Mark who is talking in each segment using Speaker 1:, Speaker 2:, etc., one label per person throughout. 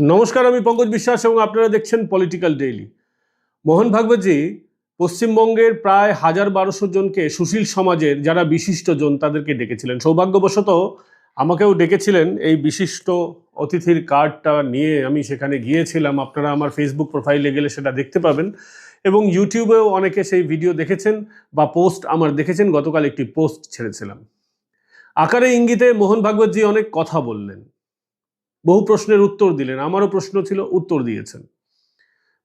Speaker 1: নমস্কার, আমি পঙ্কজ বিশ্বাস এবং আপনারা দেখছেন পলিটিক্যাল ডেইলি মোহন ভাগবতজি, পশ্চিমবঙ্গের প্রায় হাজার বারোশো জনকে সুশীল সমাজের যারা বিশিষ্ট জন, তাদেরকে ডেকেছিলেন। সৌভাগ্যবশত আমাকেও ডেকেছিলেন এই বিশিষ্ট অতিথির কার্ডটা নিয়ে। আমি সেখানে গিয়েছিলাম, আপনারা আমার ফেসবুক প্রোফাইলে গেলে সেটা দেখতে পাবেন। এবং ইউটিউবেও অনেকে সেই ভিডিও দেখেছেন বা পোস্ট আমার দেখেছেন। গতকাল একটি পোস্ট ছেড়েছিলাম। আকারে ইঙ্গিতে মোহন ভাগবতজি অনেক কথা বললেন। বহু প্রশ্নের উত্তর দিলেন, আমারও প্রশ্ন ছিল, উত্তর দিয়েছেন।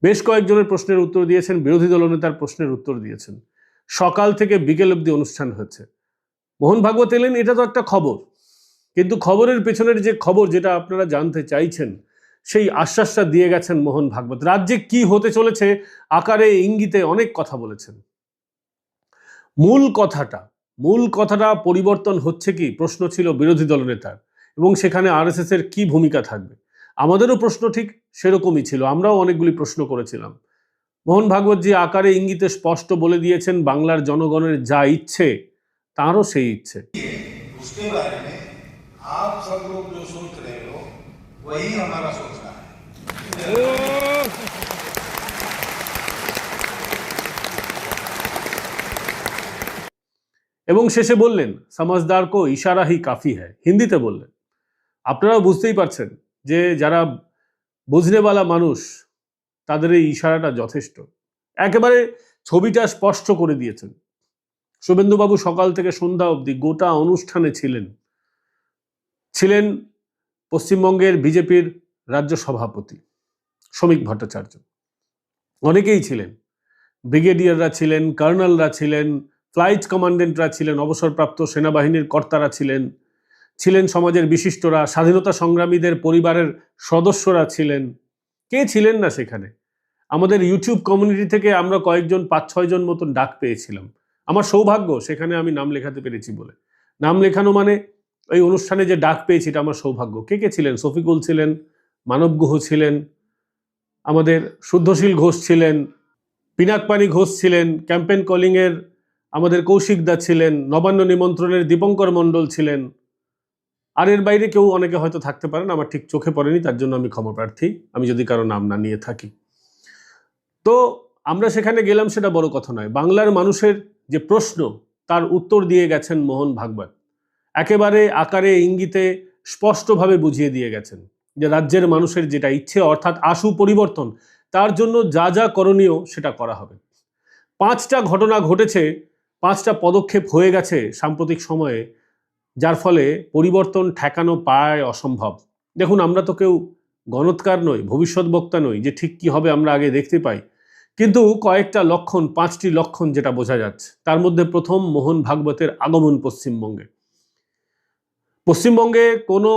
Speaker 1: বেশ কয়েকজনের প্রশ্নের উত্তর দিয়েছেন, বিরোধী দলনেতার প্রশ্নের উত্তর দিয়েছেন। সকাল থেকে বিকেল অবধি অনুষ্ঠান হয়েছে মোহন ভাগবত এলেন, এটা তো একটা খবর। কিন্তু খবরের পেছনের যে খবর যেটা আপনারা জানতে চাইছেন, সেই আশ্বাসটা দিয়ে গেছেন মোহন ভাগবত। রাজ্যে কি হতে চলেছে, আকারে ইঙ্গিতে অনেক কথা বলেছেন। মূল কথাটা মূল কথাটা পরিবর্তন হচ্ছে কি? প্রশ্ন ছিল বিরোধী দলনেতার এবং সেখানে আরএসএস এর কি ভূমিকা থাকবে? আমাদেরও প্রশ্ন ঠিক সেরকমই ছিল আমরাও অনেকগুলি প্রশ্ন করেছিলাম। মোহন ভাগবতজি আকারে ইঙ্গিতে স্পষ্ট বলে দিয়েছেন বাংলার জনগণের যা ইচ্ছে তারও সেই ইচ্ছে। এবং শেষে বললেন সমাজদার কো ইশারা হি কাফি হ্যাঁ হিন্দিতে বললেন। আপনারাও বুঝতেই পারছেন যে যারা বুঝনেওয়ালা মানুষ, তাদের এই ইশারাটা যথেষ্ট। একেবারে ছবিটা স্পষ্ট করে দিয়েছেন। শুভেন্দুবাবু সকাল থেকে সন্ধ্যা অবধি গোটা অনুষ্ঠানে ছিলেন। ছিলেন পশ্চিমবঙ্গের বিজেপির রাজ্য সভাপতি শ্রমিক ভট্টাচার্য। অনেকেই ছিলেন। ব্রিগেডিয়াররা ছিলেন, কর্নেলরা ছিলেন, ফ্লাইট কমান্ডেন্টরা ছিলেন, অবসরপ্রাপ্ত সেনাবাহিনীর কর্তারা ছিলেন। ছিলেন সমাজের বিশিষ্টরা, স্বাধীনতা সংগ্রামীদের পরিবারের সদস্যরা ছিলেন। কে ছিলেন না সেখানে? আমাদের ইউটিউব কমিউনিটি থেকে আমরা কয়েকজন, পাঁচ ছয়জন মতন ডাক পেয়েছিলাম। আমার সৌভাগ্য, সেখানে আমি নাম লেখাতে পেরেছি বলে। নাম লেখানো মানে ওই অনুষ্ঠানে যে ডাক পেয়েছি, এটা আমার সৌভাগ্য। কে কে ছিলেন? শফিকুল ছিলেন, মানব গুহ ছিলেন, আমাদের শুদ্ধশীল ঘোষ ছিলেন পিনাকপানি ঘোষ ছিলেন ক্যাম্পেন কলিংয়ের আমাদের কৌশিক দা ছিলেন, নবান্ন নিমন্ত্রণের দীপঙ্কর মণ্ডল ছিলেন আর এর বাইরে কেউ অনেকে হয়তো থাকতে পারেন, আমার ঠিক চোখে পড়েনি, তার জন্য আমি ক্ষমা প্রার্থী। আমি যদি কারও নাম না নিয়ে থাকি। তো আমরা সেখানে গেলাম সেটা বড় কথা নয়। বাংলার মানুষের যে প্রশ্ন, তার উত্তর দিয়ে গেছেন মোহন ভাগবত। একেবারে আকারে ইঙ্গিতে স্পষ্টভাবে বুঝিয়ে দিয়ে গেছেন যে রাজ্যের মানুষের যেটা ইচ্ছে, অর্থাৎ আশু পরিবর্তন, তার জন্য যা যা করণীয় সেটা করা হবে। পাঁচটা ঘটনা ঘটেছে, পাঁচটা পদক্ষেপ হয়ে গেছে সাম্প্রতিক সময়ে। যার ফলে পরিবর্তন ঠেকানো পায় অসম্ভব। দেখুন, আমরা তো কেউ গণৎকার নই, ভবিষ্যৎ বক্তা নই যে ঠিক কি হবে আমরা আগে দেখতে পাই। কিন্তু কয়েকটা লক্ষণ, পাঁচটি লক্ষণ যেটা বোঝা যাচ্ছে। তার মধ্যে প্রথম মোহন ভাগবতের আগমন পশ্চিমবঙ্গে। পশ্চিমবঙ্গে কোনো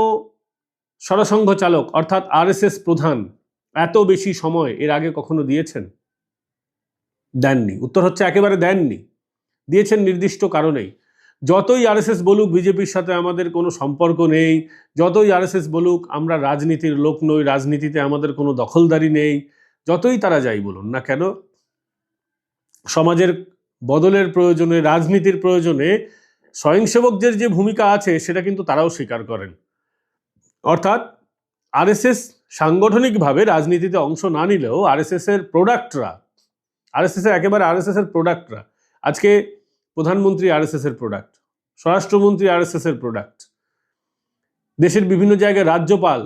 Speaker 1: সরসংঘ চালক, অর্থাৎ আরএসএস প্রধান, এত বেশি সময় এর আগে কখনো দিয়েছেন? দেননি। উত্তর হচ্ছে একেবারে দেননি। দিয়েছেন নির্দিষ্ট কারণেই। যতই আরএসএস বলুক, বিজেপির সাথে আমাদের কোনো সম্পর্ক নেই, যতই আরএসএস বলুক, আমরা রাজনীতির লোক নই, রাজনীতিতে আমাদের কোনো দখলদারি নেই, যতই তারা যাই বলুন না কেন, সমাজের বদলের প্রয়োজনে, রাজনীতির প্রয়োজনে স্বয়ংসেবকদের যে ভূমিকা আছে, সেটা কিন্তু তারাও স্বীকার করেন। অর্থাৎ আরএসএস সাংগঠনিকভাবে রাজনীতিতে অংশ না নিলেও আরএসএস এর প্রোডাক্টরা আরএসএস এর একেবারে আরএসএস এর প্রোডাক্টরা, আজকে প্রধানমন্ত্রী আরএসএস এর প্রোডাক্ট স্বরাষ্ট্রমন্ত্রী আরএসএস এর প্রোডাক্ট দেশের বিভিন্ন জায়গায় রাজ্যপাল,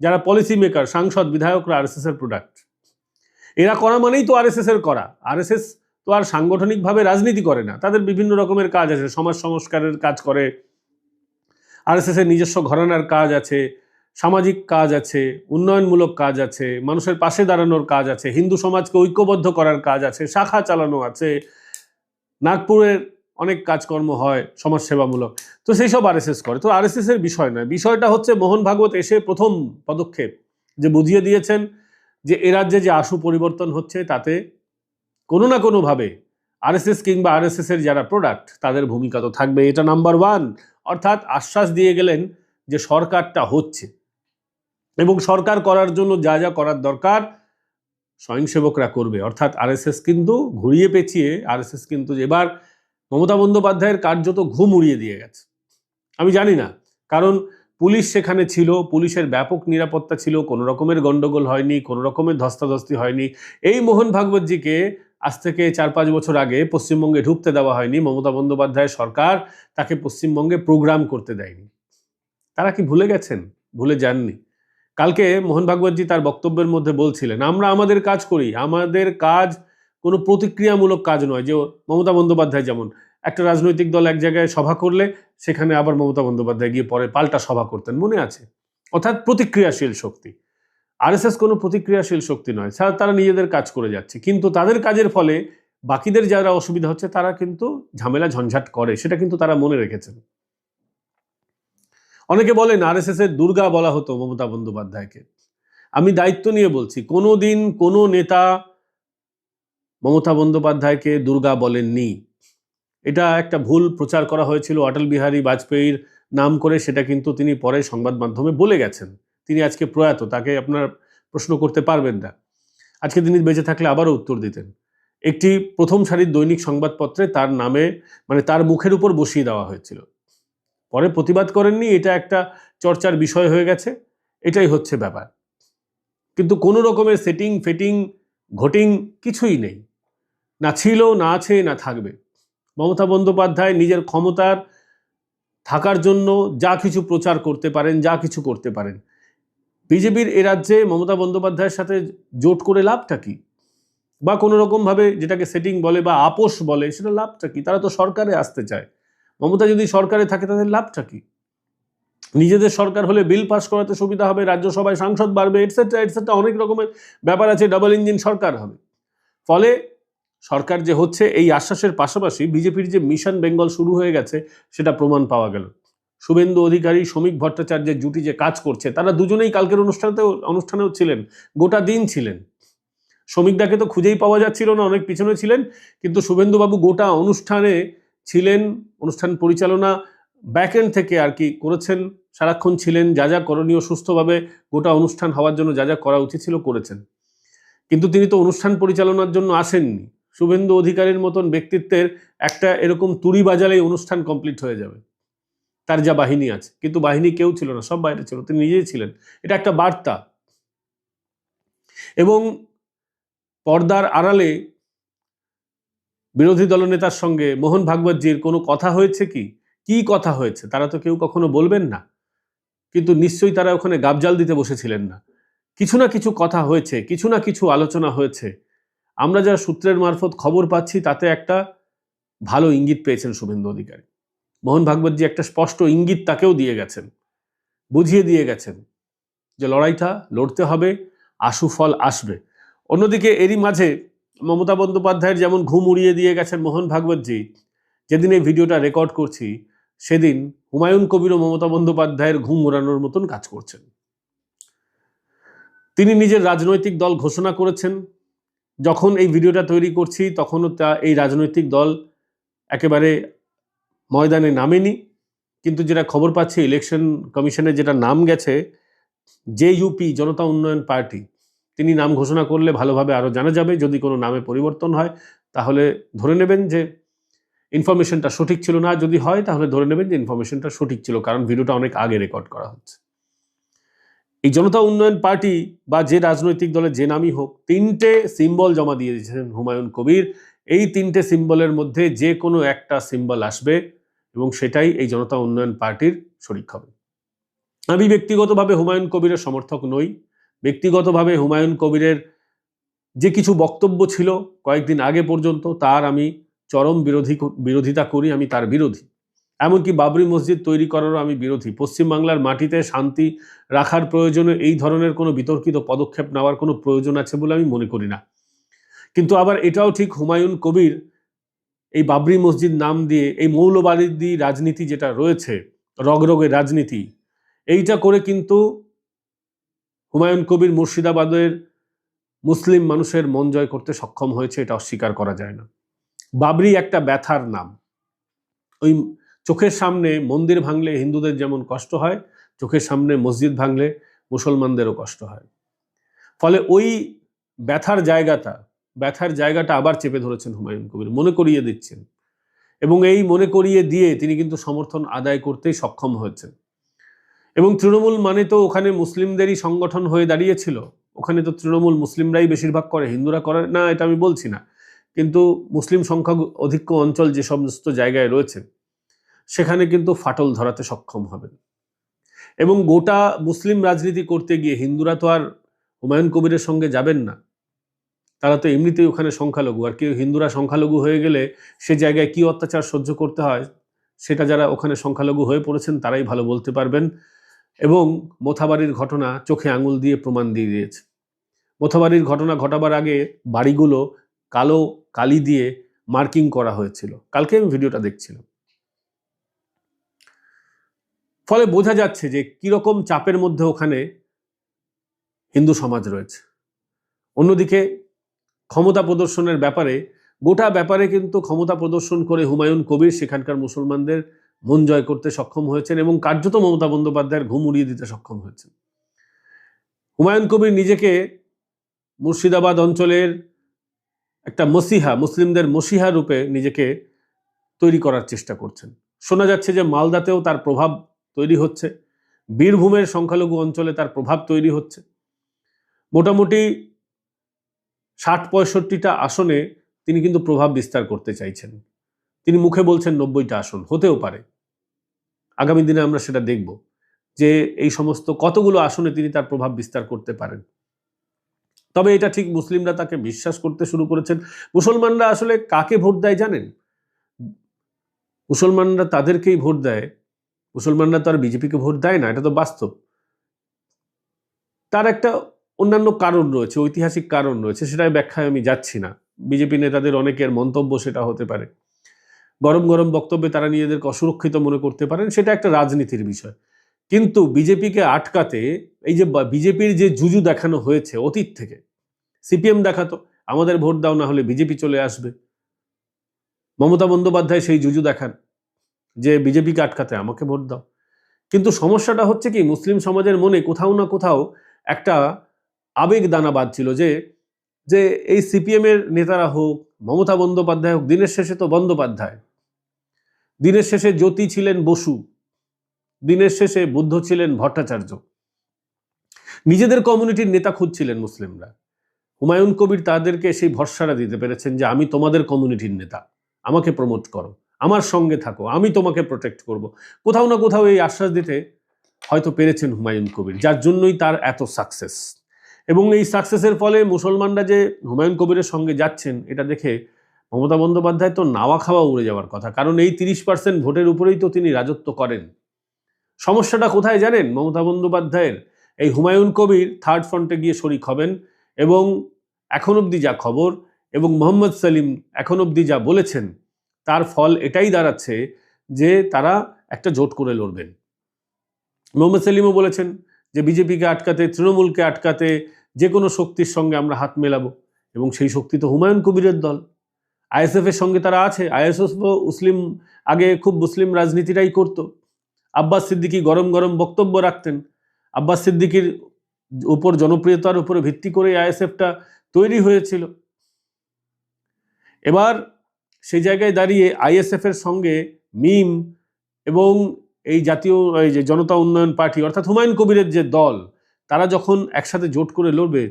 Speaker 1: যারা পলিসি মেকার সাংসদ, বিধায়করা আরএসএস এর প্রোডাক্ট এরা করা মানেই তো আরএসএস এর করা। আরএসএস তো আর সাংগঠনিকভাবে রাজনীতি করে না। তাদের বিভিন্ন রকমের কাজ আছে। সমাজ সংস্কারের কাজ করে। আরএসএস এর নিজস্ব ঘরানার কাজ আছে। সামাজিক কাজ আছে। উন্নয়নমূলক কাজ আছে। মানুষের পাশে দাঁড়ানোর কাজ আছে। হিন্দু সমাজকে ঐক্যবদ্ধ করার কাজ আছে। শাখা চালানো আছে। নাগপুরের অনেক কাজকর্ম হয় সমাজসেবামূলক। তো সেই সব আরএসএস করে। তো আরএসএস এর বিষয় নয়। বিষয়টা হচ্ছে মোহন ভাগবত এসে প্রথম পদক্ষেপ যে বুঝিয়ে দিয়েছেন যে এ রাজ্যে যে আশু পরিবর্তন হচ্ছে, তাতে কোনো না কোনোভাবে আরএসএস কিংবা আরএসএস এর যারা প্রোডাক্ট তাদের ভূমিকা তো থাকবে। এটা নাম্বার ওয়ান অর্থাৎ আশ্বাস দিয়ে গেলেন যে সরকারটা হচ্ছে। এবং সরকার করার জন্য যা যা করার দরকার স্বয়ংসেবকরা করবে। অর্থাৎ আরএসএস কিন্তু ঘুরিয়ে পেঁচিয়ে, আরএসএস কিন্তু এবার মমতা বন্দ্যোপাধ্যায়ের কার্যত ঘুম উড়িয়ে দিয়ে গেছে। আমি জানি না, কারণ পুলিশ সেখানে ছিল, পুলিশের ব্যাপক নিরাপত্তা ছিল, কোনো রকমের গন্ডগোল হয়নি, কোনো রকমের ধস্তাধস্তি হয়নি। এই মোহন ভাগবতজিকে আজ থেকে চার পাঁচ বছর আগে পশ্চিমবঙ্গে ঢুকতে দেওয়া হয়নি। মমতা বন্দ্যোপাধ্যায় সরকার তাকে পশ্চিমবঙ্গে প্রোগ্রাম করতে দেয়নি। তারা কি ভুলে গেছেন? ভুলে যাননি। কালকে মোহন ভাগবতজি তার বক্তব্যের মধ্যে বলছিলেন, আমরা আমাদের কাজ করি, আমাদের কাজ কোনো প্রতিক্রিয়ামূলক কাজ নয়। যে মমতা বন্দ্যোপাধ্যায় যেমন, একটা রাজনৈতিক দল এক জায়গায় সভা করলে সেখানে আবার মমতা বন্দ্যোপাধ্যায় গিয়ে পরে পাল্টা সভা করতেন, মনে আছে? অর্থাৎ প্রতিক্রিয়াশীল শক্তি। আরএসএস কোনো প্রতিক্রিয়াশীল শক্তি নয় তারা তারা নিজেদের কাজ করে যাচ্ছে। কিন্তু তাদের কাজের ফলে বাকিদের যারা অসুবিধা হচ্ছে, তারা কিন্তু ঝামেলা ঝঞ্ঝাট করে, সেটা কিন্তু তারা মনে রেখেছেন। অনেকে বলেন আরএসএস এর দুর্গা বলা হতো মমতা বন্দ্যোপাধ্যায়কে। আমি দায়িত্ব নিয়ে বলছি, কোনো দিন কোনো নেতা মমতা বন্দ্যোপাধ্যায়কে দুর্গা বলেননি। এটা একটা ভুল প্রচার করা হয়েছিল, অটল বিহারী বাজপেয়ীর নাম করে সেটা কিন্তু তিনি পরে সংবাদ মাধ্যমে বলে গেছেন। তিনি আজকে প্রয়াত, তাকে আপনার প্রশ্ন করতে পারবেন না। আজকে তিনি বেঁচে থাকলে আবারও উত্তর দিতেন। একটি প্রথম সারির দৈনিক সংবাদপত্রে তার নামে মানে তার মুখের উপর বসিয়ে দেওয়া হয়েছিল। পরে প্রতিবাদ করেননি, এটা একটা চর্চার বিষয় হয়ে গেছে, এটাই হচ্ছে ব্যাপার। কিন্তু কোনো রকমের সেটিং ফেটিং ঘটিং কিছুই নেই। না ছিল, না আছে, না থাকবে। মমতা বন্দ্যোপাধ্যায় নিজের ক্ষমতার থাকার জন্য যা কিছু প্রচার করতে পারেন, যা কিছু করতে পারেন। বিজেপির এ রাজ্যে মমতা বন্দ্যোপাধ্যায়ের সাথে জোট করে লাভটা কি? বা কোনো রকমভাবে যেটাকে সেটিং বলে বা আপোষ বলে, সেটা লাভটা কি? তারা তো সরকারে আসতে চায়। মমতা যদি সরকারে থাকে তাদের লাভটা কি? নিজেদের সরকার হলে বিল পাস করাতে সুবিধা হবে, রাজ্যসভায় সাংসদ বাড়বে এটসেট্রা এটসেট্রা অনেক রকমের ব্যাপার আছে ডাবল ইঞ্জিন সরকার হবে। ফলে সরকার যে হচ্ছে, এই আশ্বাসের পাশাপাশি বিজেপির যে মিশন বেঙ্গল শুরু হয়ে গেছে, সেটা প্রমাণ পাওয়া গেল। শুভেন্দু অধিকারী, শ্রমিক ভট্টাচার্যের জুটি যে কাজ করছে, তারা দুজনেই কালকের অনুষ্ঠানেও অনুষ্ঠানেও ছিলেন, গোটা দিন ছিলেন। শ্রমিকদাকে তো খুঁজেই পাওয়া যাচ্ছিল না, অনেক পিছনে ছিলেন, কিন্তু শুভেন্দুবাবু গোটা অনুষ্ঠানে ছিলেন, অনুষ্ঠান পরিচালনা ব্যাকএন্ড থেকে আর কি করেছেন, সারাক্ষণ ছিলেন, যা যা করণীয় সুস্থভাবে গোটা অনুষ্ঠান হওয়ার জন্য যা যা করা উচিত ছিল করেছেন। কিন্তু তিনি তো অনুষ্ঠান পরিচালনার জন্য আসেননি। শুভেন্দু অধিকারীর মতন ব্যক্তিত্বের একটা এরকম তুড়ি বাজালেই অনুষ্ঠান কমপ্লিট হয়ে যাবে। তার যা বাহিনী আছে। কিন্তু বাহিনী কেউ ছিল না, সব বাইরে ছিল, তিনি নিজেই ছিলেন। এটা একটা বার্তা। এবং পর্দার আড়ালে বিরোধী দলনেতার সঙ্গে মোহন ভাগবতজির কোনো কথা হয়েছে কি? কি কথা হয়েছে? তারা তো কেউ কখনো বলবেন না। কিন্তু নিশ্চয়ই তারা ওখানে গাবজাল দিতে বসেছিলেন না। কিছু না কিছু কথা হয়েছে, কিছু না কিছু আলোচনা হয়েছে। আমরা যা সূত্রের মারফত খবর পাচ্ছি, তাতে একটা ভালো ইঙ্গিত পেয়েছেন শুভেন্দু অধিকারী। মোহন ভাগবতজি একটা স্পষ্ট ইঙ্গিত তাকেও দিয়ে গেছেন, বুঝিয়ে দিয়ে গেছেন যে লড়াইটা লড়তে হবে, আশু ফল আসবে। অন্যদিকে এরই মাঝে মমতা বন্দ্যোপাধ্যায়ের যেমন ঘুম উড়িয়ে দিয়ে গেছেন মোহন ভাগবতজি যেদিন এই ভিডিওটা রেকর্ড করছি, সেদিন হুমায়ুন কবির ও মমতা বন্দ্যোপাধ্যায়ের ঘুম উড়ানোর মতন কাজ করছেন। তিনি নিজের রাজনৈতিক দল ঘোষণা করেছেন। যখন এই ভিডিওটা তৈরি করছি, তখনও তা এই রাজনৈতিক দল একেবারে ময়দানে নামেনি। কিন্তু যেটা খবর পাচ্ছি ইলেকশন কমিশনে যেটা নাম গেছে জে ইউপি জনতা উন্নয়ন পার্টি তিনি নাম ঘোষণা করলে ভালোভাবে আরও জানা যাবে। যদি কোনো নামে পরিবর্তন হয়, তাহলে ধরে নেবেন যে ইনফরমেশনটা সঠিক ছিল না। যদি হয়, তাহলে ধরে নেবেন যে ইনফরমেশনটা সঠিক ছিল, কারণ ভিডিওটা অনেক আগে রেকর্ড করা হচ্ছে। এই জনতা উন্নয়ন পার্টি বা যে রাজনৈতিক দলের যে নামই হোক, তিনটে সিম্বল জমা দিয়ে দিয়েছেন হুমায়ুন কবির। এই তিনটে সিম্বলের মধ্যে যে কোনো একটা সিম্বল আসবে এবং সেটাই এই জনতা উন্নয়ন পার্টির শরিক হবে। আমি ব্যক্তিগতভাবে হুমায়ুন কবিরের সমর্থক নই। ব্যক্তিগতভাবে হুমায়ুন কবিরের যে কিছু বক্তব্য ছিল কয়েকদিন আগে পর্যন্ত, তার আমি চরম বিরোধী বিরোধিতা করি, আমি তার বিরোধী। এমনকি বাবরি মসজিদ তৈরি করারও আমি বিরোধী। পশ্চিমবাংলার মাটিতে শান্তি রাখার প্রয়োজনে এই ধরনের কোনো বিতর্কিত পদক্ষেপ নেওয়ার কোনো প্রয়োজন আছে বলে আমি মনে করি না। কিন্তু আবার এটাও ঠিক হুমায়ুন কবির এই বাবরি মসজিদ নাম দিয়ে, এই মৌলবাদী রাজনীতি যেটা রয়েছে রগরগের রাজনীতি, এইটা করে কিন্তু হুমায়ুন কবির মুর্শিদাবাদের মুসলিম মানুষের মন জয় করতে সক্ষম হয়েছে, এটা অস্বীকার করা যায় না। বাবরি একটা ব্যথার নাম। ওই চোখের সামনে মন্দির ভাঙলে হিন্দুদের যেমন কষ্ট হয়, চোখের সামনে মসজিদ ভাঙলে মুসলমানদেরও কষ্ট হয়। ফলে ওই ব্যথার জায়গাটা ব্যথার জায়গাটা আবার চেপে ধরেছেন হুমায়ুন কবির, মনে করিয়ে দিচ্ছেন। এবং এই মনে করিয়ে দিয়ে তিনি কিন্তু সমর্থন আদায় করতেই সক্ষম হয়েছেন। এবং তৃণমূল মানে তো ওখানে মুসলিমদেরই সংগঠন হয়ে দাঁড়িয়েছিল। ওখানে তো তৃণমূল মুসলিমরাই বেশিরভাগ করে, হিন্দুরা করে, না, এটা আমি বলছি না। কিন্তু মুসলিম সংখ্যা অধিক্য অঞ্চল যে সমস্ত জায়গায় রয়েছে, সেখানে কিন্তু ফাটল ধরাতে সক্ষম হবেন। এবং গোটা মুসলিম রাজনীতি করতে গিয়ে হিন্দুরা তো আর হুমায়ুন কবিরের সঙ্গে যাবেন না। তারা তো এমনিতেই ওখানে সংখ্যালঘু, আর কেউ হিন্দুরা সংখ্যালঘু হয়ে গেলে সে জায়গায় কি অত্যাচার সহ্য করতে হয়, সেটা যারা ওখানে সংখ্যালঘু হয়ে পড়েছেন তারাই ভালো বলতে পারবেন। এবং মোথাবাড়ির ঘটনা চোখে আঙুল দিয়ে প্রমাণ দিয়ে দিয়েছে। মোথাবাড়ির ঘটনা ঘটাবার আগে বাড়িগুলো কালো কালি দিয়ে মার্কিং করা হয়েছিল। কালকে আমি ভিডিওটা দেখছিলাম। ফলে বোঝা যাচ্ছে যে কীরকম চাপের মধ্যে ওখানে হিন্দু সমাজ রয়েছে। অন্যদিকে ক্ষমতা প্রদর্শনের ব্যাপারে গোটা ব্যাপারে কিন্তু ক্ষমতা প্রদর্শন করে হুমায়ুন কবির, সেখানকার মুসলমানদের মন জয় করতে সক্ষম হয়েছেন এবং কার্যত মমতা বন্দ্যোপাধ্যায়ের ঘুম উড়িয়ে দিতে সক্ষম হয়েছেন। হুমায়ুন কবির নিজেকে মুর্শিদাবাদ অঞ্চলের একটা মসিহা, মুসলিমদের মসিহা রূপে নিজেকে তৈরি করার চেষ্টা করছেন। শোনা যাচ্ছে যে মালদাতেও তার প্রভাব তৈরি হচ্ছে, বীরভূমের সংখ্যালঘু অঞ্চলে তার প্রভাব তৈরি হচ্ছে। মোটামুটি ষাট পঁয়ষট্টিটা আসনে তিনি কিন্তু প্রভাব বিস্তার করতে চাইছেন। তিনি মুখে বলছেন নব্বইটা আসন, হতেও পারে। আগামী দিনে আমরা সেটা দেখব যে এই সমস্ত কতগুলো আসনে তিনি তার প্রভাব বিস্তার করতে পারেন। তবে এটা ঠিক মুসলিমরা তাকে বিশ্বাস করতে শুরু করেছেন। মুসলমানরা আসলে কাকে ভোট দেয় জানেন? মুসলমানরা তাদেরকেই ভোট দেয়। মুসলমানরা তো আর বিজেপিকে ভোট দেয় না, এটা তো বাস্তব। তার একটা অন্যান্য কারণ রয়েছে, ঐতিহাসিক কারণ রয়েছে, সেটাই ব্যাখ্যায় আমি যাচ্ছি না। বিজেপি নেতাদের অনেকের মন্তব্য সেটা হতে পারে। গরম গরম বক্তব্যে তারা নিজেদেরকে অসুরক্ষিত মনে করতে পারেন, সেটা একটা রাজনীতির বিষয়। কিন্তু বিজেপিকে আটকাতে এই যে বিজেপির যে জুজু দেখানো হয়েছে অতীত থেকে, সিপিএম দেখাতো, আমাদের ভোট দাও না হলে বিজেপি চলে আসবে। মমতা বন্দ্যোপাধ্যায় সেই জুজু দেখান, যে বিজেপিকে আটকাতে আমাকে ভোট দাও। কিন্তু সমস্যাটা হচ্ছে কি, মুসলিম সমাজের মনে কোথাও না কোথাও একটা আবেগ দানা বাঁধছিল যে যে এই সিপিএমের নেতারা হোক মমতা বন্দ্যোপাধ্যায় হোক, দিনের শেষে তো বন্দ্যোপাধ্যায়। দিনের শেষে জ্যোতি ছিলেন বসু। দিনের শেষে বুদ্ধ ছিলেন ভট্টাচার্য। নিজেদের কমিউনিটির নেতা খুঁজছিলেন মুসলিমরা। হুমায়ুন কবির তাদেরকে সেই ভরসাটা দিতে পেরেছেন যে, আমি তোমাদের কমিউনিটির নেতা। আমাকে প্রমোট করো। আমার সঙ্গে থাকো। আমি তোমাকে প্রোটেক্ট করব। কোথাও না কোথাও এই আশ্বাস দিতে হয়তো পেরেছেন হুমায়ুন কবির, যার জন্যই তার এত সাকসেস এবং এই সাকসেসের ফলে মুসলমানরা যে হুমায়ুন কবিরের সঙ্গে যাচ্ছেন, এটা দেখে মমতা বন্দ্যোপাধ্যায় তো নাওয়া খাওয়া উড়ে যাওয়ার কথা। কারণ এই তিরিশ পার্সেন্ট ভোটের উপরেই তো তিনি রাজত্ব করেন। সমস্যাটা কোথায় জানেন? মমতা বন্দ্যোপাধ্যায়ের এই হুমায়ুন কবির থার্ড ফ্রন্টে গিয়ে শরিক হবেন এবং এখন অবধি যা খবর এবং মোহাম্মদ সেলিম এখন অবধি যা বলেছেন, তার ফল এটাই দাঁড়াচ্ছে যে তারা একটা জোট করে লড়বেন। মোহাম্মদ সেলিমও বলেছেন যে বিজেপিকে আটকাতে, তৃণমূলকে আটকাতে যে কোনো শক্তির সঙ্গে আমরা হাত মেলাবো। এবং সেই শক্তি তো হুমায়ুন কবিরের দল। আইএসএফের সঙ্গে তারা আছে। আইএসএফ মুসলিম, আগে খুব মুসলিম রাজনীতিটাই করত। আব্বাস সিদ্দিকি গরম গরম বক্তব্য রাখতেন। আব্বাস সিদ্দিকির উপর জনপ্রিয়তার উপরে ভিত্তি করে আইএসএফটা তৈরি হয়েছিল। এবার সেই জায়গায় দাঁড়িয়ে আইএসএফ এর সঙ্গে মিম এবং এই জাতীয়, এই যে জনতা উন্নয়ন পার্টি অর্থাৎ হুমায়ুন কবিরের যে দল, তারা যখন একসাথে জোট করে লড়বে,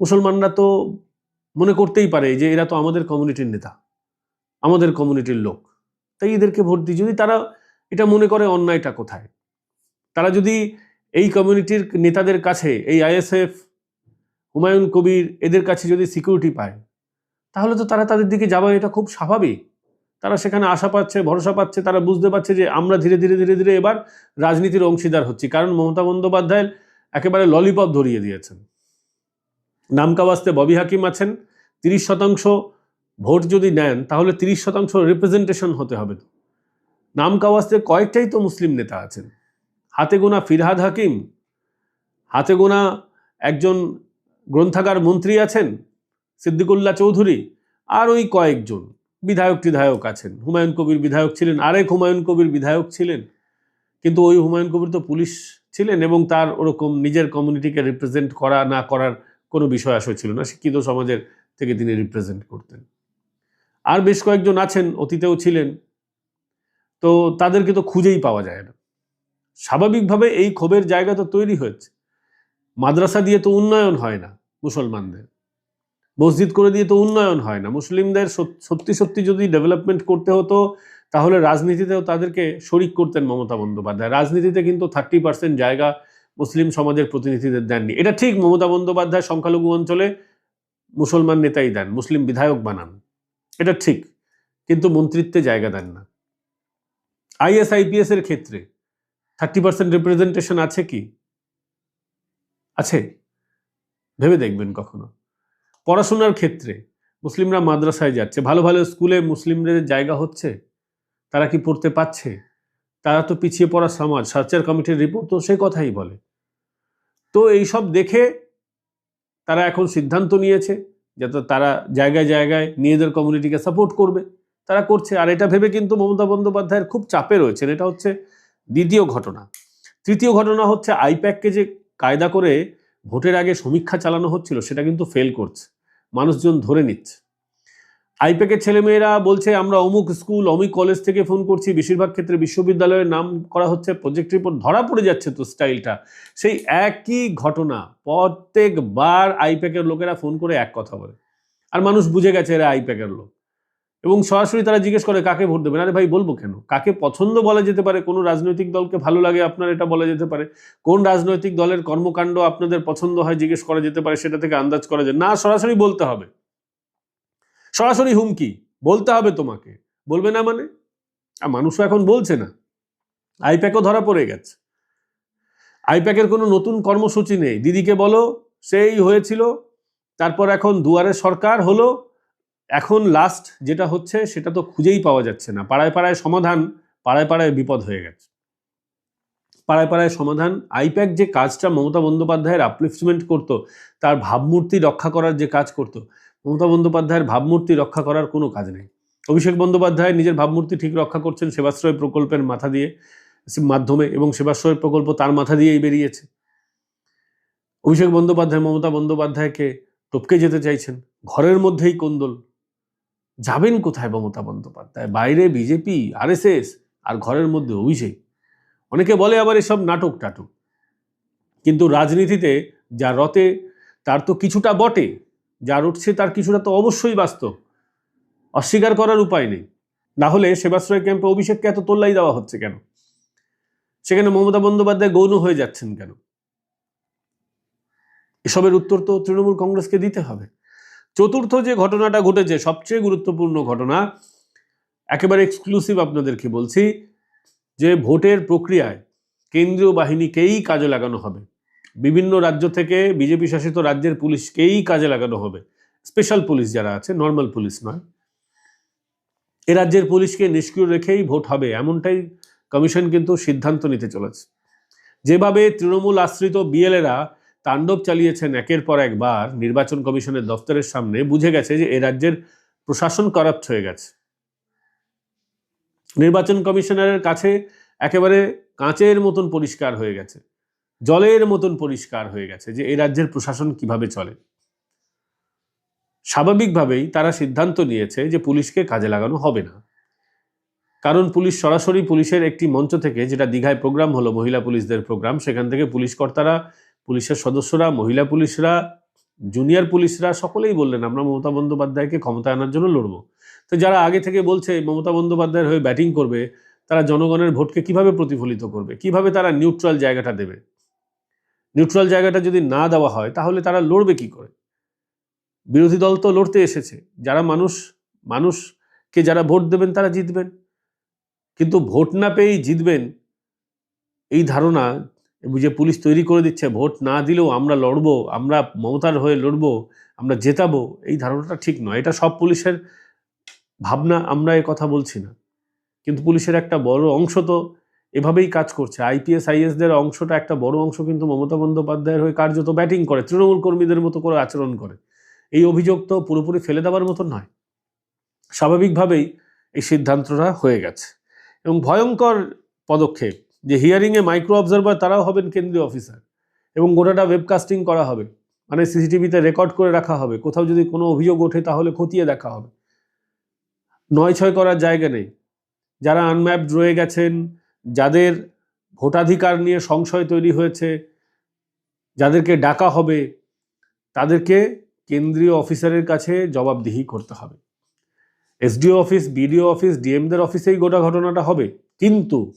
Speaker 1: মুসলমানরা তো মনে করতেই পারে যে এরা তো আমাদের কমিউনিটির নেতা, আমাদের কমিউনিটির লোক। তাই এদেরকে ভোট দিই। যদি তারা এটা মনে করে অন্যায়টা কোথায়? তারা যদি এই কমিউনিটির নেতাদের কাছে, এই আইএসএফ, হুমায়ুন কবির, এদের কাছে যদি সিকিউরিটি পায়, তাহলে তো তারা তাদের দিকে যাবে। এটা খুব স্বাভাবিক। তারা সেখানে আশা পাচ্ছে, ভরসা পাচ্ছে, তারা বুঝতে পারছে যে আমরা ধীরে ধীরে ধীরে ধীরে এবার রাজনীতির অংশীদার হচ্ছি। কারণ মমতা বন্দ্যোপাধ্যায় একেবারে ললিপপ ধরিয়ে দিয়েছেন। নামকাওয়াস্তে ববি হাকিম আছেন, তিরিশ শতাংশ ভোট যদি নেন, তাহলে তিরিশ শতাংশ রিপ্রেজেন্টেশন হতে হবে তো। নামকাওয়াস্তে কয়েকটাই তো মুসলিম নেতা আছেন। হাতে গোনা ফিরহাদ হাকিম, হাতে গোনা একজন গ্রন্থাগার মন্ত্রী আছেন, সিদ্দিকুল্লাহ চৌধুরী, আর ওই কয়েকজন। বিধায়ক টিধায়ক আছেন। হুমায়ুন কবির বিধায়ক ছিলেন, আরেক হুমায়ুন কবির বিধায়ক ছিলেন। কিন্তু ওই হুমায়ুন কবির তো পুলিশ ছিলেন এবং তার ওরকম নিজের কমিউনিটিকে রিপ্রেজেন্ট করা না করার কোনো বিষয় আসয় ছিল না। শিক্ষিত সমাজের থেকে তিনি রিপ্রেজেন্ট করতেন। আর বেশ কয়েকজন আছেন, অতীতেও ছিলেন। তো তাদেরকে তো খুঁজেই পাওয়া যায় না। স্বাভাবিকভাবে এই ক্ষোভের জায়গা তো তৈরি হয়েছে। মাদ্রাসা দিয়ে তো উন্নয়ন হয় না মুসলমানদের। মসজিদ করে দিয়ে তো উন্নয়ন হয় না। মুসলিমদের সত- সত্যি সত্যি যদি ডেভেলপমেন্ট করতে হতো, তাহলে রাজনীতিতেও তাদেরকে শরিক করতেন মমতা বন্দ্যোপাধ্যায়। রাজনীতিতে কিন্তু থার্টি পার্সেন্ট জায়গা মুসলিম সমাজের প্রতিনিধিদের দেননি। এটা ঠিক, মমতা বন্দ্যোপাধ্যায় সংখ্যালঘু অঞ্চলে মুসলমান নেতাই দেন, মুসলিম বিধায়ক বানান। এটা ঠিক, কিন্তু মন্ত্রিত্বে জায়গা দেন না। আইএস আইপিএস এর ক্ষেত্রে থার্টি পার্সেন্ট রিপ্রেজেন্টেশন আছে কি? আছে। ভেবে দেখবেন কখনো। পড়াশোনার ক্ষেত্রে মুসলিমরা মাদ্রাসায় যাচ্ছে। ভালো ভালো স্কুলে মুসলিমদের জায়গা হচ্ছে? তারা কি পড়তে পাচ্ছে তারা তো পিছিয়ে পড়া সমাজ, সার্চার কমিটির রিপোর্ট তো সে কথাই বলে। তো এইসব দেখে তারা এখন সিদ্ধান্ত নিয়েছে যাতে তারা জায়গায় জায়গায় নিজেদের কমিউনিটিকে সাপোর্ট করবে। তারা করছে। আর এটা ভেবে কিন্তু মমতা বন্দ্যোপাধ্যায়ের খুব চাপে রয়েছেন। এটা হচ্ছে দ্বিতীয় ঘটনা। তৃতীয় ঘটনা হচ্ছে আইপ্যাককে যে কায়দা করে ভোটের আগে সমীক্ষা চালানো হচ্ছিল, সেটা কিন্তু ফেল করছে। মানুষজন ধরে নিচ্ছে। আইপ্যাকের ছেলেমেয়েরা বলছে, আমরা অমুক স্কুল, অমুক কলেজ থেকে ফোন করছি। বেশিরভাগ ক্ষেত্রে বিশ্ববিদ্যালয়ের নাম করা হচ্ছে প্রজেক্ট রিপোর্ট ধরা পড়ে যাচ্ছে তো স্টাইলটা সেই একই ঘটনা প্রত্যেকবার আইপ্যাকের লোকেরা ফোন করে এক কথা বলে। আর মানুষ বুঝে গেছে এরা আইপ্যাকের লোক। এবং সরাসরি তারা জিজ্ঞেস করে, কাকে ভোট দেবেন? আরে ভাই, বলব কেন? কাকে পছন্দ বলা যেতে পারে? কোন রাজনৈতিক দলকে ভালো লাগে আপনার এটা বলা যেতে পারে? কোন রাজনৈতিক দলের কর্মকাণ্ড আপনাদের পছন্দ হয় জিজ্ঞেস করা যেতে পারে? সেটা থেকে আন্দাজ করা যায়। না, সরাসরি বলতে হবে। সরাসরি হুমকি? বলতে হবে তোমাকে। বলবে না মানে? আর মানুষও এখন বলছে না। আইপ্যাকও ধরা পড়ে গেছে। আইপ্যাকের কোনো নতুন কর্মসূচি নেই। দিদিকে বলো, সেই হয়েছিল। তারপর এখন দুয়ারে সরকার হলো। এখন লাস্ট যেটা হচ্ছে, সেটা তো খুঁজেই পাওয়া যাচ্ছে না। পাড়ায় পাড়ায় সমাধান, পাড়ায় পাড়ায় বিপদ হয়ে গেছে। পাড়ায় পাড়ায় সমাধান, আইপ্যাক যে কাজটা মমতা বন্দ্যোপাধ্যায়ের আপলিফটমেন্ট করতো, তার ভাবমূর্তি রক্ষা করার যে কাজ করতো, মমতা বন্দ্যোপাধ্যায়ের ভাবমূর্তি রক্ষা করার কোনো কাজ নেই। অভিষেক বন্দ্যোপাধ্যায় নিজের ভাবমূর্তি ঠিক রক্ষা করছেন সেবাশ্রয় প্রকল্পের মাথা দিয়ে মাধ্যমে, এবং সেবাশ্রয় প্রকল্প তার মাথা দিয়েই বেরিয়েছে। অভিষেক বন্দ্যোপাধ্যায়, মমতা বন্দ্যোপাধ্যায়কে টপকে যেতে চাইছেন। ঘরের মধ্যেই কোন্দল যাবেন কোথায় মমতা বন্দ্যোপাধ্যায়? বাইরে বিজেপি, আরএসএস আর ঘরের মধ্যে অভিষেক। অনেকে বলে আবার এসব নাটক টাটক। কিন্তু রাজনীতিতে যা রতে, তার তো কিছুটা বটে। যা উঠছে তার কিছুটা তো অবশ্যই বাস্তব। অস্বীকার করার উপায় নেই। না হলে সেবাশ্রয় ক্যাম্পে অভিষেককে এত তোল্লাই দেওয়া হচ্ছে কেন? সেখানে মমতা বন্দ্যোপাধ্যায় গৌণ হয়ে যাচ্ছেন কেন? এসবের উত্তর তো তৃণমূল কংগ্রেসকে দিতে হবে। চতুর্থ যে ঘটনাটা ঘটেছে, সবচেয়ে গুরুত্বপূর্ণ ঘটনা, একেবারে এক্সক্লুসিভ আপনাদেরকে বলছি যে ভোটের প্রক্রিয়ায় কেন্দ্রীয় বাহিনীকেই কাজে লাগানো হবে। বিভিন্ন রাজ্য থেকে বিজেপি শাসিত রাজ্যের পুলিশকেই কাজে লাগানো হবে। স্পেশাল পুলিশ যারা আছে নর্মাল পুলিশ নয়। এ রাজ্যের পুলিশকে নিষ্ক্রিয় রেখেই ভোট হবে, এমনটাই কমিশন কিন্তু সিদ্ধান্ত নিতে চলেছে। যেভাবে তৃণমূল আশ্রিত বিএলএরা তাণ্ডব চালিয়েছেন একের পর একবার, নির্বাচন কমিশনের দফতরের সামনে, বুঝে গেছে যে এ রাজ্যের প্রশাসন করাপ্ট হয়ে গেছে। নির্বাচন কমিশনারের কাছে একেবারে কাঁচের মতন পরিষ্কার হয়ে গেছে, জলের মতন পরিষ্কার হয়ে গেছে যে এই রাজ্যের প্রশাসন কীভাবে চলে। স্বাভাবিকভাবেই তারা সিদ্ধান্ত নিয়েছে যে পুলিশকে কাজে লাগানো হবে না। কারণ পুলিশ সরাসরি পুলিশের একটি মঞ্চ থেকে যেটা দীঘায় প্রোগ্রাম হলো, মহিলা পুলিশদের প্রোগ্রাম, সেখান থেকে পুলিশ কর্তারা পুলিশের সদস্যরা, মহিলা পুলিশরা জুনিয়র পুলিশরা সকলেই বললেন, আমরা মমতা বন্দ্যোপাধ্যায়কে ক্ষমতা আনার জন্য লড়বো। তো যারা আগে থেকে বলছে, মমতা বন্দ্যোপাধ্যায়ের হয়ে ব্যাটিং করবে, তারা জনগণের ভোটকে কীভাবে প্রতিফলিত করবে? কীভাবে তারা নিউট্রাল জায়গাটা দেবে? নিউট্রাল জায়গাটা যদি না দেওয়া হয়, তাহলে তারা লড়বে কি করে? বিরোধী দল তো লড়তে এসেছে। যারা মানুষ, মানুষকে যারা ভোট দেবেন, তারা জিতবেন। কিন্তু ভোট না পেয়েই জিতবেন, এই ধারণা যে পুলিশ তৈরি করে দিচ্ছে, ভোট না দিলেও আমরা লড়বো, আমরা মমতার হয়ে লড়বো, আমরা জেতাবো, এই ধারণাটা ঠিক নয়। এটা সব পুলিশের ভাবনা, আমরা এ কথা বলছি না। কিন্তু পুলিশের একটা বড় অংশ তো এভাবেই কাজ করছে। আইপিএস, আইএসদের অংশটা একটা বড় অংশ কিন্তু মমতা বন্দ্যোপাধ্যায়ের হয়ে কার্যত ব্যাটিং করে, তৃণমূল কর্মীদের মতো করে আচরণ করে। এই অভিযোগ তো পুরোপুরি ফেলে দেওয়ার মতো নয়। স্বাভাবিকভাবেই এই সিদ্ধান্তটা হয়ে গেছে। এবং ভয়ঙ্কর পদক্ষেপ যে হিয়ারিংয়ে মাইক্রো অবজারভার তারাও হবেন কেন্দ্রীয় অফিসার এবং গোটাটা ওয়েবকাস্টিং করা হবে। মানে সিসিটিভিতে রেকর্ড করে রাখা হবে। কোথাও যদি কোনো অভিযোগ ওঠে তাহলে খতিয়ে দেখা হবে। নয় ছয় করার জায়গা নেই। যারা আনম্যাপড রয়ে গেছেন, যাদের ভোটাধিকার নিয়ে সংশয় তৈরি হয়েছে, যাদেরকে ডাকা হবে, তাদেরকে কেন্দ্রীয় অফিসারের কাছে জবাবদিহি করতে হবে। এসডিও অফিস বিডিও অফিস ডিএমদের অফিসেই গোটা ঘটনাটা হবে। কিন্তু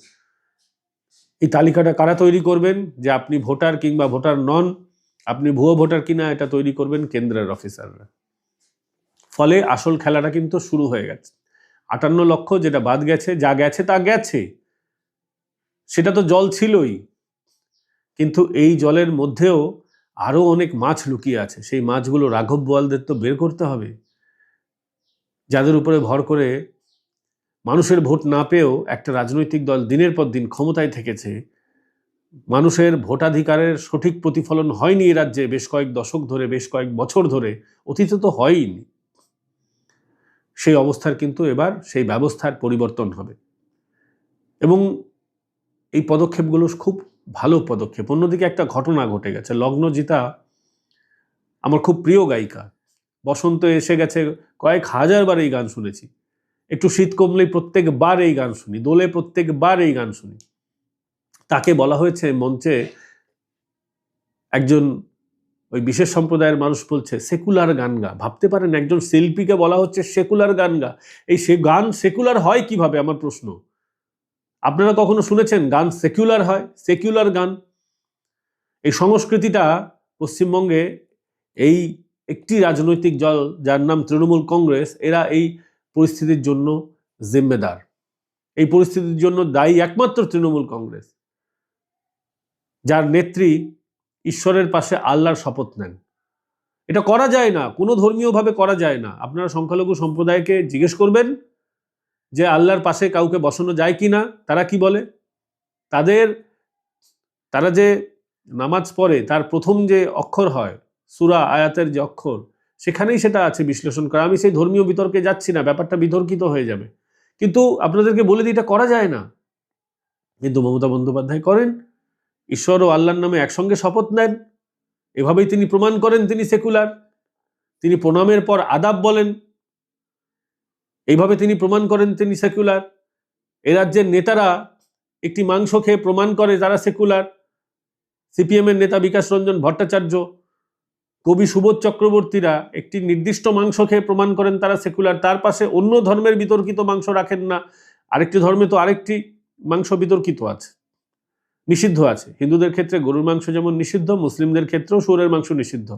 Speaker 1: এই তালিকাটা কারা তৈরি করবেন? যে আপনি ভোটার কিংবা ভোটার নন, আপনি ভুয়ো ভোটার কিনা এটা তৈরি করবেন কেন্দ্রের অফিসাররা। ফলে আসল খেলাটা কিন্তু শুরু হয়ে গেছে। আটান্ন লক্ষ যেটা বাদ গেছে, যা গেছে তা গেছে। সেটা তো জল ছিলই। কিন্তু এই জলের মধ্যেও আরও অনেক মাছ লুকিয়ে আছে। সেই মাছগুলো রাঘব বোয়ালদের তো বের করতে হবে। যাদের উপরে ভর করে মানুষের ভোট না পেয়েও একটা রাজনৈতিক দল দিনের পর দিন ক্ষমতায় থেকেছে। মানুষের ভোটাধিকারের সঠিক প্রতিফলন হয়নি এ রাজ্যে বেশ কয়েক দশক ধরে, বেশ কয়েক বছর ধরে। অতীতে তো হয়ইনি। সেই অবস্থার কিন্তু এবার সেই ব্যবস্থার পরিবর্তন হবে। এবং এই পদক্ষেপগুলো খুব ভালো পদক্ষেপ। অন্যদিকে একটা ঘটনা ঘটে গেছে। লগ্নজিতা আমার খুব প্রিয় গায়িকা। বসন্ত এসে গেছে, কয়েক হাজার বার এই গান শুনেছি। একটু শীত কমলেই প্রত্যেকবার এই গান শুনি, দোলে প্রত্যেকবার এই গান শুনি। তাকে বলা হয়েছে মঞ্চে একজন ওই বিশেষ সম্প্রদায়ের মানুষ বলছে, সেকুলার গান গা। ভাবতে পারেন, একজন শিল্পীকে বলা হচ্ছে সেকুলার গান গা। এই সে গান সেকুলার হয় কীভাবে, আমার প্রশ্ন। আপনারা কখনো শুনেছেন, গান সেকুলার হয়? সেকুলার গান। এই সংস্কৃতিটা পশ্চিমবঙ্গে এই একটি রাজনৈতিক দল যার নাম তৃণমূল কংগ্রেস, এরা এই পরিস্থিতির জন্য জিম্মেদার। এই পরিস্থিতির জন্য দায়ী একমাত্র তৃণমূল কংগ্রেস। যার নেত্রী ঈশ্বরের পাশে আল্লাহর শপথ নেন। এটা করা যায় না, কোনো ধর্মীয়ভাবে করা যায় না। আপনারা সংখ্যালঘু সম্প্রদায়কে জিজ্ঞেস করবেন যে আল্লাহর পাশে কাউকে বসানো যায় কি না, তারা কি বলে? তাদের, তারা যে নামাজ পড়ে, তার প্রথম যে অক্ষর হয়, সুরা আয়াতের যে অক্ষর সেখানেই সেটা আছে বিশ্লেষণ করা। আমি সেই ধর্মীয় বিতর্কে যাচ্ছি না, ব্যাপারটা বিতর্কিত হয়ে যাবে। কিন্তু আপনাদেরকে বলে দিই, এটা করা যায় না। কিন্তু মমতা বন্দ্যোপাধ্যায় করেন, ঈশ্বর ও আল্লাহর নামে একসঙ্গে শপথ নেন, এভাবেই তিনি প্রমাণ করেন তিনি সেকুলার, তিনি প্রণামের পর আদাব বলেন, এইভাবে তিনি প্রমাণ করেন তিনি সেকুলার। এ রাজ্যের নেতারা একটি মাংস খেয়ে প্রমাণ করে তারা সেকুলার। সিপিএম এর নেতা বিকাশ রঞ্জন ভট্টাচার্য কবি সুবোধ চক্রবর্তীরা একটি নির্দিষ্ট মাংস খেয়ে প্রমাণ করেন তারা সেকুলার। তার পাশে অন্য ধর্মের বিতর্কিত মাংস রাখেন না। আরেকটি ধর্মে তো আরেকটি মাংস বিতর্কিত আছে, নিষিদ্ধ আছে। হিন্দুদের ক্ষেত্রে গরুর মাংস যেমন নিষিদ্ধ, মুসলিমদের ক্ষেত্রেও শুয়োরের মাংস নিষিদ্ধ।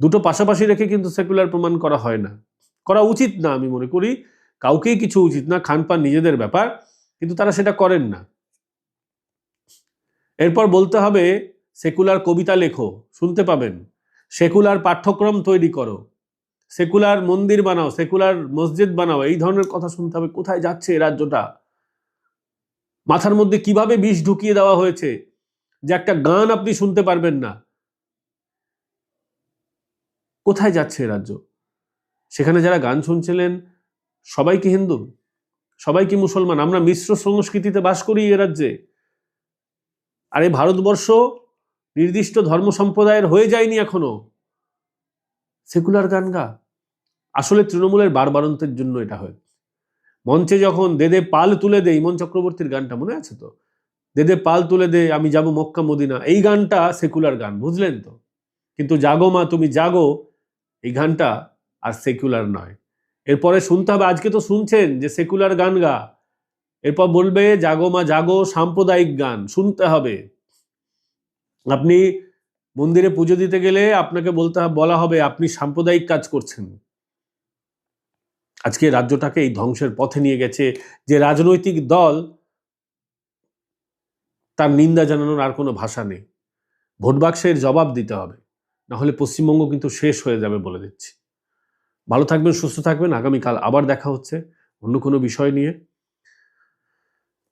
Speaker 1: দুটো পাশাপাশি রেখে কিন্তু সেকুলার প্রমাণ করা হয় না। করা উচিত না আমি মনে করি। কাউকেই কিছু উচিত না, খান পান নিজেদের ব্যাপার, কিন্তু তারা সেটা করেন না। এরপর বলতে হবে, সেকুলার কবিতা লেখো, শুনতে পাবেন। সেকুলার পাঠ্যক্রম তৈরি করো। সেকুলার মন্দির বানাও, সেকুলার মসজিদ বানাও, এই ধরনের কথা শুনতে হবে। কোথায় যাচ্ছে এই রাজ্যটা? মাথার মধ্যে কীভাবে বিষ ঢুকিয়ে দেওয়া হয়েছে যে একটা গান আপনি শুনতে পারবেন না? কোথায় যাচ্ছে এ রাজ্য? সেখানে যারা গান শুনছিলেন, সবাই কি হিন্দু? সবাই কি মুসলমান? আমরা মিশ্র সংস্কৃতিতে বাস করি এ রাজ্যে? আর এই ভারতবর্ষ নির্দিষ্ট ধর্ম সম্প্রদায়ের হয়ে যায়নি এখনও। সেকুলার গান গা। আসলে তৃণমূলের বারবারন্তের জন্য এটা হয়। মঞ্চে যখন দেদে পাল তুলে দে ইমন চক্রবর্তীর গানটা মনে আছে তো? দেদে পাল তুলে দে, আমি যাব মক্কা মদিনা। এই গানটা সেকুলার গান, বুঝলেন তো? কিন্তু জাগো মা, তুমি জাগো, এই গানটা আর সেকুলার নয়। এরপরে শুনতে হবে, আজকে তো শুনছেন যে সেকুলার গান গা। এরপর বলবে, জাগো মা, জাগো সাম্প্রদায়িক গান, শুনতে হবে। আপনি মন্দিরে পুজো দিতে গেলে আপনাকে বলতে বলা হবে আপনি সাম্প্রদায়িক কাজ করছেন। আজকে রাজ্যটাকে এই ধ্বংসের পথে নিয়ে গেছে যে রাজনৈতিক দল তার নিন্দা জানানোর আর কোনো ভাষা নেই। ভোট বাক্সের জবাব দিতে হবে না হলে পশ্চিমবঙ্গ কিন্তু শেষ হয়ে যাবে বলে দিচ্ছি। ভালো থাকবেন, সুস্থ থাকবেন, আগামীকাল আবার দেখা হচ্ছে অন্য কোনো বিষয় নিয়ে।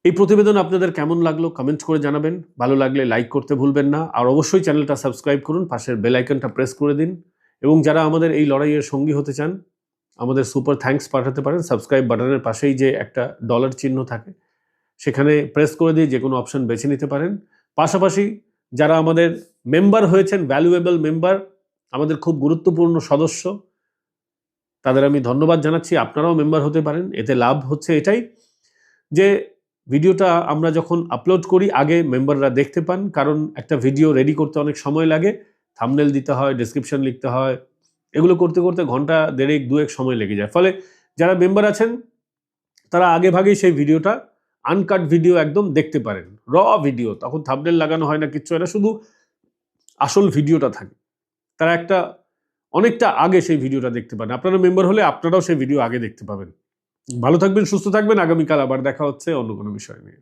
Speaker 1: এই প্রতিবেদন আপনাদের কেমন লাগল কমেন্ট করে জানাবেন। ভালো লাগলে লাইক করতে ভুলবেন না। আর অবশ্যই চ্যানেলটা সাবস্ক্রাইব করুন, পাশের বেল আইকনটা প্রেস করে দিন। এবং যারা আমাদের এই লড়াইয়ের সঙ্গী হতে চান, আমাদের সুপার থ্যাঙ্কস পাঠাতে পারেন। সাবস্ক্রাইব বাটনের পাশেই যে একটা ডলার চিহ্ন থাকে, সেখানে প্রেস করে দিয়ে যে কোনো অপশন বেছে নিতে পারেন। পাশাপাশি যারা আমাদের মেম্বার হয়েছেন ভ্যালুয়েবল মেম্বার, আমাদের খুব গুরুত্বপূর্ণ সদস্য, তাদের আমি ধন্যবাদ জানাচ্ছি। আপনারাও মেম্বার হতে পারেন। এতে লাভ হচ্ছে এটাই যে ভিডিওটা আমরা যখন আপলোড করি, আগে মেম্বাররা দেখতে পান, কারণ একটা ভিডিও রেডি করতে অনেক সময় লাগে। থামনেল দিতে হয় ডেসক্রিপশন লিখতে হয়। এগুলো করতে করতে ঘণ্টা দেড়েক, দুয়েক সময় লেগে যায়। ফলে যারা মেম্বার আছেন, তারা আগে ভাগেই সেই ভিডিওটা আনকাট ভিডিও একদম দেখতে পারেন। র ভিডিও তখন থামনেল লাগানো হয় না, কিচ্ছু না, শুধু আসল ভিডিওটা থাকে। তারা একটা, অনেকটা আগে সেই ভিডিওটা দেখতে পান। আপনারা মেম্বার হলে আপনারাও সেই ভিডিও আগে দেখতে পাবেন। ভালো থাকবেন সুস্থ থাকবেন। আগামীকাল আবার দেখা হচ্ছে অন্য কোনো বিষয় নিয়ে।